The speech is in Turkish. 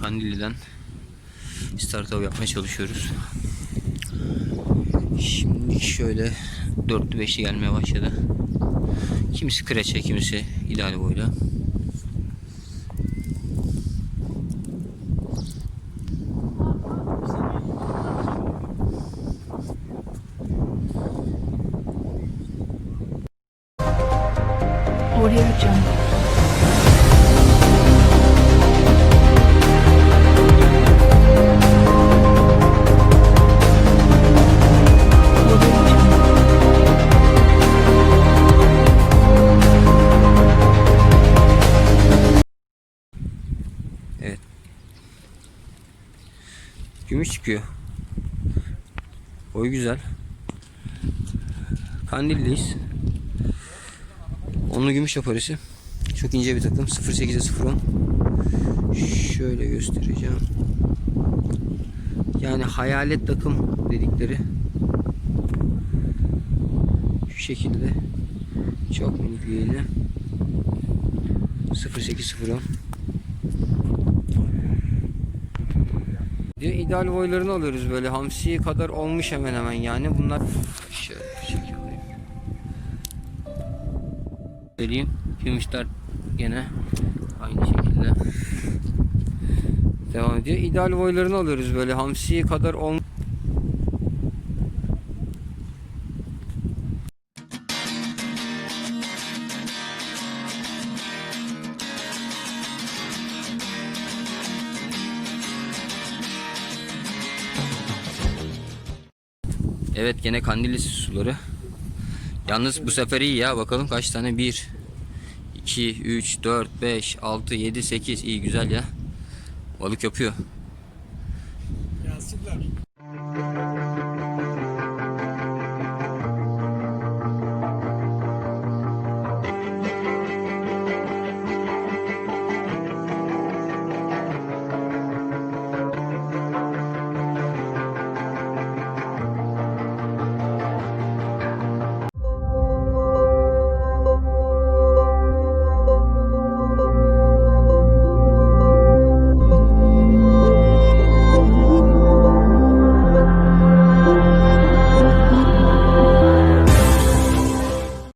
Kandilli'den start av yapmaya çalışıyoruz. Şimdi şöyle dörtlü beşli gelmeye başladı. Kimisi kreçe, kimisi ideal boyla. Audio Jungle. Gümüş çıkıyor. Boy güzel. Kandilliyiz. Onlu gümüş yaparısı. Çok ince bir takım. 0.8'e 0.10. Şöyle göstereceğim. Yani hayalet takım dedikleri. Şu şekilde. Çok minik bir iğne. 0.8 0.10. Diyor ideal boylarını alıyoruz böyle hamsi kadar olmuş hemen hemen yani bunlar şöyle çekiyorum. Vereyim. Gümüşler gene aynı şekilde devam ediyor. İdeal boylarını alıyoruz böyle hamsi kadar olmuş. Evet gene kandilli suları. Yalnız bu sefer iyi ya bakalım kaç tane 1 2 3 4 5 6 7 8 iyi güzel ya. Balık yapıyor. Gelsinler.